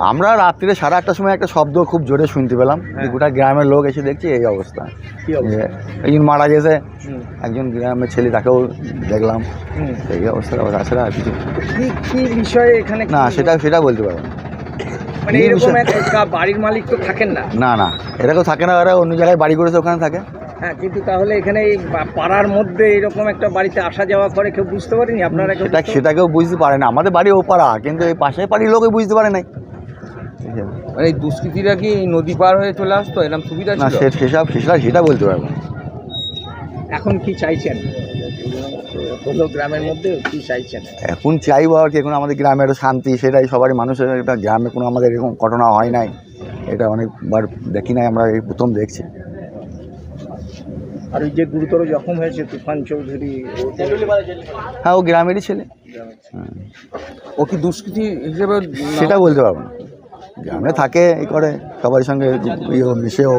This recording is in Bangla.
আমরা রাত্রিরে সাড়ে আটটার সময় একটা শব্দ খুব জোরে শুনতে পেলাম। হ্যাঁ। গোটা গ্রামের লোক এসে দেখছি এই অবস্থা। একজন মারা গেছে একজন গ্রামের ছেলে তাকেও দেখলাম। এই অবস্থা তাছাড়া আর কিছু কি কি বিষয়ে এখানে না সেটা সেটা বলতে পারব মানে এরকম একটা বাড়ির মালিক তো থাকেন না? না না। এটা কেউ থাকে না ওরা অন্য জায়গায় বাড়ি করেছে ওখানে থাকে। হ্যাঁ কিন্তু তাহলে এখানে এই পাড়ার মধ্যে এরকম একটা বাড়িতে আসা যাওয়া করে কেউ বুঝতে পারেনি? আপনারা কেউ সেটা সেটা কেউ বুঝতে পারে না। আমাদের বাড়ি ও পাড়া কিন্তু এই পাশের বাড়ির লোকে বুঝতে পারে নাই। মানে এই দুষ্কৃতীরা কি নদী পার হয়ে চলে আসতো? এরকম সুবিধা না ছিল? সে সেসব সেটা সেটা বলতে পারব না। এখন কি চাইছেন? হলো গ্রামের মধ্যে কি চাইছেন? এখন চাইব আর কি এখন আমাদের গ্রামে একটা শান্তি সেটাই সবারই মানুষের একটা গ্রামে কোনো আমাদের এরকম ঘটনা হয় নাই। এটা অনেকবার দেখি নাই আমরা এই প্রথম দেখছি। আর ওই যে গুরুতর জখম হয়েছে তুফান চৌধুরী ও তো- হ্যাঁ ও গ্রামেরই ছেলে। হ্যাঁ, ও কি দুষ্কৃতী হিসেবে সেটা বলতে পারব না। গ্রামে থাকে এই করে সবার সঙ্গে ইয়ে মিশেও